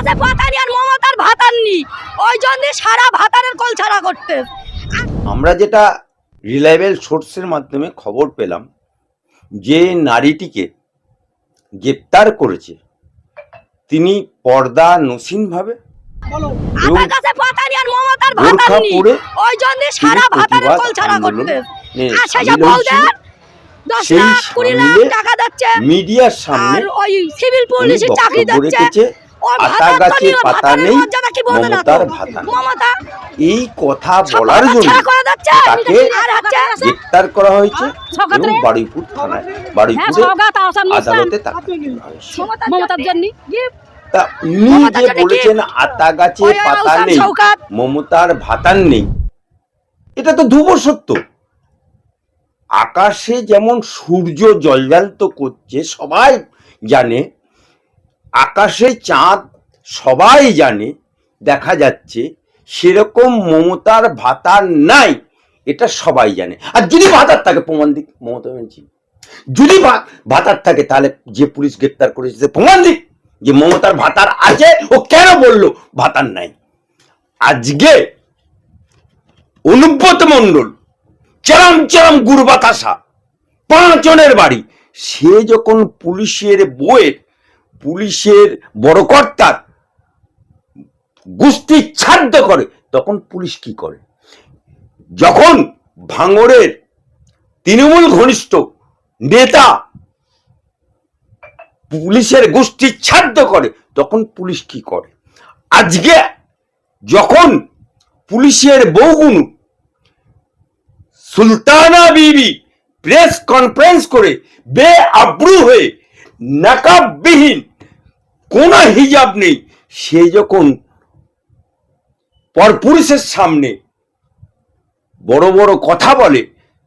কাছে ভাতানি আর মমতার ভাতাননি। ওই জন্য সারা ভাতারের কল ছাড়া করতে। আমরা যেটা রিলায়েবল সোর্সের মাধ্যমে খবর পেলাম যে নারীটিকে গ্রেপ্তার করেছে তিনি পর্দা নসীনভাবে এবং আমার কাছে ভাতানি আর মমতার ভাতাননি। ওই জন্য সারা ভাতারের কল ছাড়া আন্দোলন করতে। আর সেসব সামিল হয়েছিল। বউদের দশ সেই লাখ কুড়ি লাখ সামিলে টাকা মিডিয়ার সামনে ওই সিভিল পুলিশের চাকরি দিচ্ছে। আতা গাছে পাতা নেই মর্যাদা কি বোঝে না তো? মমতার ভাতা এই কথা বলার জন্য ছাড়া করে দিচ্ছে তাকে গ্রেপ্তার করা হয়েছে এবং বারুইপুর থানায়। হ্যাঁ বারুইপুরে সৌগাত আহসান মুসলাম আদালতে তাকে মমতার জন্য তা উনি যে বলেছেন আতা গাছে পাতা নেই মমতার ভাতার নেই। এটা তো ধ্রুব সত্য। আকাশে যেমন সূর্য জলজান্ত করছে সবাই জানে আকাশে চাঁদ সবাই জানে, দেখা যাচ্ছে সেরকম মমতার ভাতার নাই, এটা সবাই জানে। আর যদি ভাতার থাকে, প্রমাণ দিক, মমতা ব্যানার্জি। যদি ভাতার থাকে, তাহলে যে পুলিশ গ্রেপ্তার করেছে প্রমাণ দিক যে মমতার ভাতার আছে, ও কেন বলল ভাতার নাই। আজকে অনুব্রত মণ্ডল, চরম চরম গুরু বাতাসা পাঁচজনের বাড়ি, সে যখন পুলিশের বইয়ের পুলিশের বড় কর্তার গোষ্ঠী ছাদ্য করে, তখন পুলিশ কি করে? যখন ভাঙড়ের তৃণমূল ঘনিষ্ঠ নেতা পুলিশের গোষ্ঠী ছাদ্য করে, তখন পুলিশ কি করে? আজকে যখন পুলিশের বউগুনু সুলতানা বিবি প্রেস কনফারেন্স করে বে আব্রু হয়ে নাকাববিহীন কোন হিজাব নেই। সে যখন পরপুরুষের সামনে বড় বড় কথা বলে,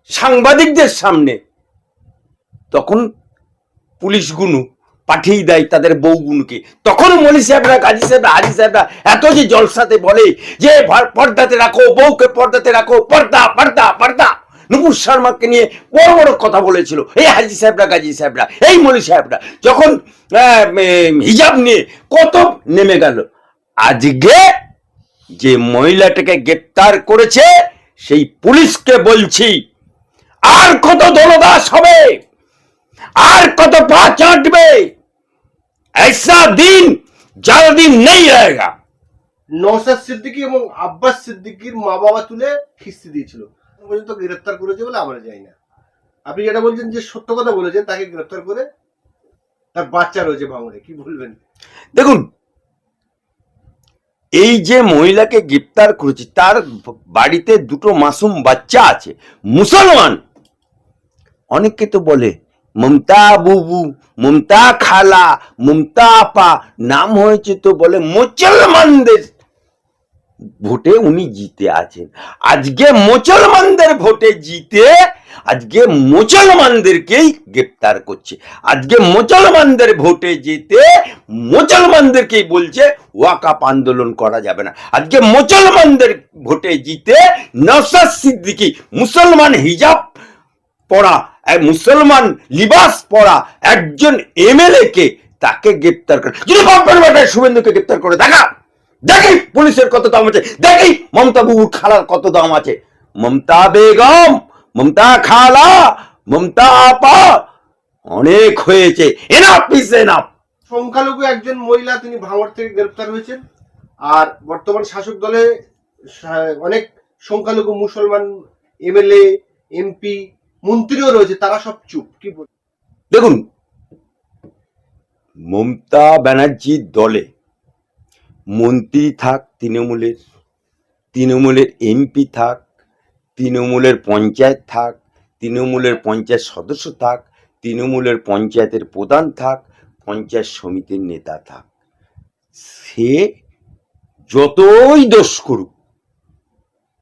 সাংবাদিকদের সামনে, তখন পুলিশগুলো পাঠিয়ে দেয় তাদের বউগুলোকে তখন মলি সাহেবরা, কাজী সাহেবরা, হাজি সাহেবরা এত যে জলসাতে বলে যে পর্দাতে রাখো, বউকে পর্দাতে রাখো, পর্দা পর্দা পর্দা। নুপুর শর্মাকে নিয়ে বড় বড় কথা বলেছিল এই হাজি সাহেবরা গাজী সাহেবরা এই মলি সাহেবরা যখন আহ, উম, হিজাব নিয়ে কত নেমে গেল আজকে যে মহিলাটাকে গ্রেপ্তার করেছে সেই পুলিশকে বলছি আর কত দলদাস হবে আর কত পা চাটবে ऐसा दिन ज्यादा दिन नहीं रहेगा নওসাদ সিদ্দিকী এবং আব্বাস সিদ্দিকীর মা বাবা তুলে খিস্তি দিয়েছিল এখন পর্যন্ত গ্রেফতার করেছে বলে আমরা জানি না। আপনি যেটা বলছেন যে সত্য কথা বলেছেন, তাকে গ্রেফতার করে তার বাচ্চা রয়েছে ভাঙড়ে, কি বলবেন? দেখুন, এই যে মহিলাকে গ্রেপ্তার করেছে, তার বাড়িতে দুটো মাসুম বাচ্চা আছে, মুসলমান। অনেকে তো বলে, মমতা বুবু, মমতা খালা, মমতা আপা, নাম হয়েছে তো বলে মুসলমানদের ভোটে উনি জিতে আছেন। আজকে মুসলমানদের ভোটে জিতে আজকে মুসলমানদেরকেই গ্রেপ্তার করছে। আজকে মুসলমানদের ভোটে জিতে মুসলমানদেরকেই বলছে ওয়াকাপ আন্দোলন করা যাবে না। আজকে মুসলমানদের ভোটে জিতে নসাদ সিদ্দিকি, মুসলমান হিজাব পড়া মুসলমান লিবাস পড়া একজন এমএলএ কে তাকে গ্রেপ্তার করে যদি শুভেন্দুকে গ্রেপ্তার করে দেখা। দেখি পুলিশের কত দাম আছে। দেখি মমতা বুবুর খালার কত দাম আছে। মমতা বেগম মমতা খালা মমতা আপা অনেক হয়েছে। এনাফ ইজ এনাফ সংখ্যালঘু একজন মহিলা তিনি ভাঙড় থেকে গ্রেফতার হয়েছেন। আর বর্তমান শাসক দলে অনেক সংখ্যালঘু মুসলমান এমএলএ এমপি মন্ত্রীও রয়েছে তারা সব চুপ। কি বল দেখুন মমতা ব্যানার্জির দলে মন্ত্রী থাক, তৃণমূলের তৃণমূলের এমপি থাক, তৃণমূলের পঞ্চায়েত থাক, তৃণমূলের পঞ্চায়েত সদস্য থাক, তৃণমূলের পঞ্চায়েতের প্রধান থাক, পঞ্চায়েত সমিতির নেতা থাক। সে যতই দোষ করুক,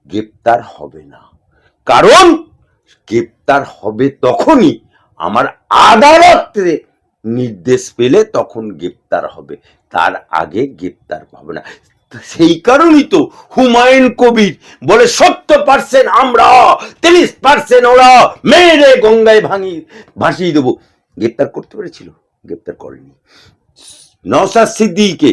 গ্রেপ্তার হবে না। কারণ, গ্রেপ্তার হবে তখনই আমার আদালতে নির্দেশ পেলে তখন গ্রেপ্তার হবে। তার আগে গ্রেপ্তার পাবে না। সেই কারণেই তো হুমায়ুন কবির বলে, সত্তর পার্সেন্ট আমরা, তিরিশ পার্সেন্ট ওরা, মেরে গঙ্গায় ভাঙি, ভাসিয়ে দেবো। গ্রেপ্তার করতে পেরেছিল, গ্রেপ্তার করেনি। নওসাদ সিদ্দিকে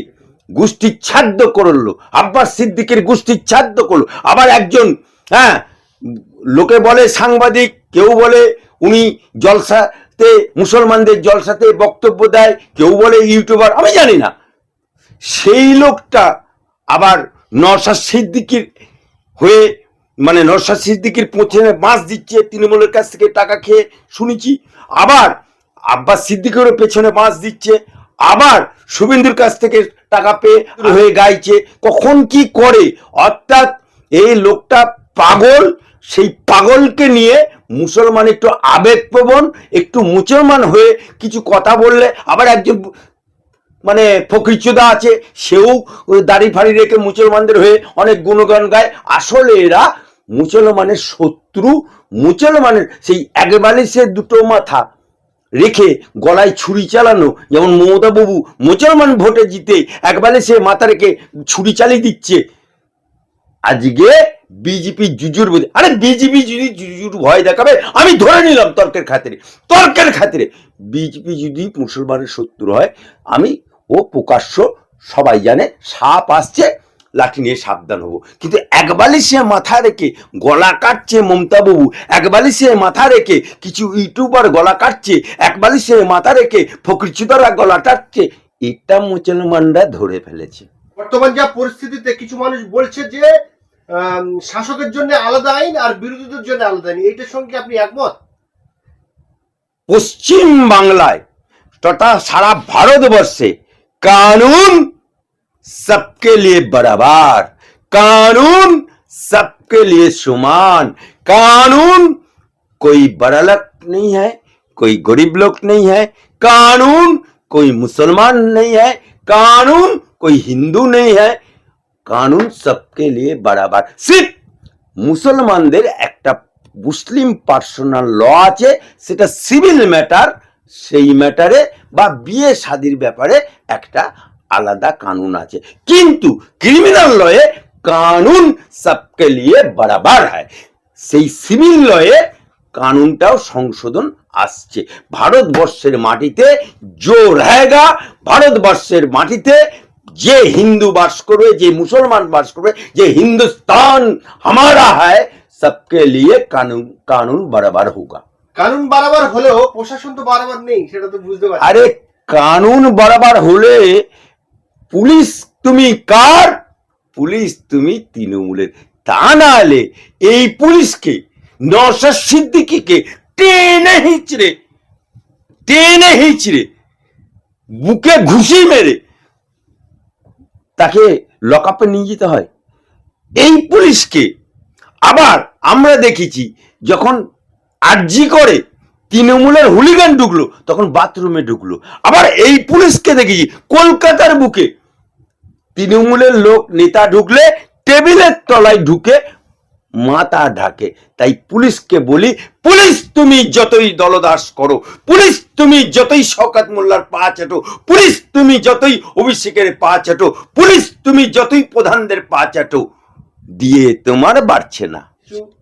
গোষ্ঠী ছাদ্য করল, আব্বাস সিদ্দিকের গোষ্ঠী ছাদ্য করল। আবার একজন হ্যাঁ লোকে বলে সাংবাদিক, কেউ বলে উনি জলসাতে মুসলমানদের জলসাতে বক্তব্য দেয়, কেউ বলে ইউটিউবার, আমি জানি না। সেই লোকটা আবার নরসাদ সিদ্দিকির হয়ে মানে নরসাদ সিদ্দিকির পেছনে বাঁশ দিচ্ছে, তৃণমূলের কাছ থেকে টাকা খেয়ে শুনেছি। আবার আব্বাস সিদ্দিকেরও পেছনে বাঁশ দিচ্ছে, আবার শুভেন্দুর কাছ থেকে টাকা পেয়ে হয়ে গাইছে। কখন কি করে? অর্থাৎ এই লোকটা পাগল, সেই পাগলকে নিয়ে মুসলমান একটু আবেগপ্রবণ, একটু মুসলমান হয়ে কিছু কথা বললে আবার একজন মানে ফকরিচোদা আছে, সেও দাড়ি ফাড়ি রেখে মুসলমানদের হয়ে অনেক গুণগান গায়। আসলে এরা মুসলমানের শত্রু, মুসলমানের সেই একবারে সে দুটো মাথা রেখে গলায় ছুরি চালানো, যেমন মমতা বাবু মুসলমান ভোটে জিতে একবারে সে মাথা রেখে ছুরি চালিয়ে দিচ্ছে। আজকে বিজেপি জুজুর বুঝে আরে বিজেপি যদি জুজুর ভয় দেখাবে, আমি ধরে নিলাম তর্কের খাতিরে। তর্কের খাতিরে। বিজেপি যদি মুসলমানের শত্রু হয়, আমি ও প্রকাশ্য সবাই জানে সাপ আসছে, লাঠি নিয়ে সাবধান হব। কিন্তু একবারই সে মাথা রেখে গলা কাটছে মমতা বাবু একবারই সে মাথা রেখে কিছু ইউটিউবার গলা কাটছে একবারই সে মাথা রেখে ফকরিচুদারা গলা কাটছে, এটা মুসলমানরা ধরে ফেলেছে। বর্তমান যা পরিস্থিতিতে কিছু মানুষ বলছে যে শাসকের জন্য আলাদা আইন আর বিরোধীদের জন্য আলাদা আইন এইটার সঙ্গে আপনি একমত পশ্চিম বাংলায় তথা সারা ভারতবর্ষে কানুন सबके लिए बराबर कानून सबके लिए समान कानून कोई बड़ा लोग नहीं है कोई गरीब लोग नहीं है कानून कोई मुसलमान नहीं है कानून कोई हिंदू नहीं है কানুন সবকে লিয়ে বারাবার সির্ফ মুসলমানদের একটা মুসলিম পার্সোনাল ল আছে, সেটা সিভিল ম্যাটার, সেই ম্যাটারে বা বিয়ে শাদির ব্যাপারে একটা আলাদা কানুন আছে। কিন্তু ক্রিমিনাল লয়ে কানুন সবকে লিয়ে বরাবর হয়। সেই সিভিল লয়ে কানুনটাও সংশোধন আসছে। ভারতবর্ষের মাটিতে জো রহেগা ভারতবর্ষের মাটিতে যে হিন্দু বাস করবে যে মুসলমান বাস করবে যে হিন্দুস্তান হামারা হ্যায় সবকে লিয়ে কানুন কানুন বরাবর হোক কানুন বরাবর হলেও প্রশাসন তো বরাবর নেই সেটা তো বুঝতে পারছি। আরে কানুন বরাবর হলে পুলিশ তুমি কার? পুলিশ তুমি তৃণমূলের। তা নালে এই পুলিশকে নরসার সিদ্দিকিকে টেনে হিচড়ে টেনে হিচড়ে বুকে ঘুষি মেরে তাকে লক আপে নিয়ে যেতে হয়। এই পুলিশকে আবার আমরা দেখেছি যখন আর্জি করে তৃণমূলের হুলিগান ঢুকলো, তখন বাথরুমে ঢুকলো। আবার এই পুলিশকে দেখেছি কলকাতার বুকে। তৃণমূলের লোক, নেতা ঢুকলে, টেবিলের তলায় ঢুকে মাথা ঢাকে। তাই পুলিশকে বলি পুলিশ তুমি যতই দলদাস করো পুলিশ তুমি যতই শওকাত মোল্লার পা চাটো পুলিশ তুমি যতই অভিষেকের পা চাটো পুলিশ তুমি যতই প্রধানদের পা চাটো দিয়ে তোমার বাড়ছে না।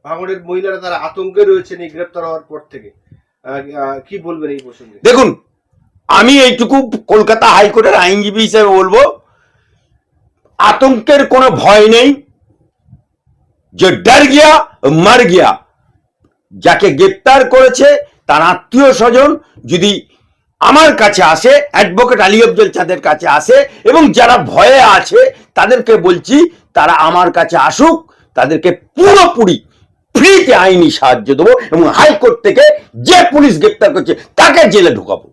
ভাঙড়ের মহিলারা তারা আতঙ্কে রয়েছেন এই গ্রেপ্তার হওয়ার পর থেকে। কি বলবেন এই প্রসঙ্গে? দেখুন আমি এইটুকু কলকাতা হাইকোর্টের আইনজীবী হিসেবে বলব আতঙ্কের কোনো ভয় নেই। যে ডর গিয়া, মার গিয়া। যাকে গ্রেপ্তার করেছে, তার আত্মীয় স্বজন যদি আমার কাছে আসে অ্যাডভোকেট আলী আফজল চাঁদের কাছে আসে, এবং যারা ভয়ে আছে, তাদেরকে বলছি, তারা আমার কাছে আসুক, তাদেরকে পুরোপুরি ফ্রিতে আইনি সাহায্য দেবো, এবং হাইকোর্ট থেকে যে পুলিশ গ্রেপ্তার করছে, তাকে জেলে ঢুকাবো।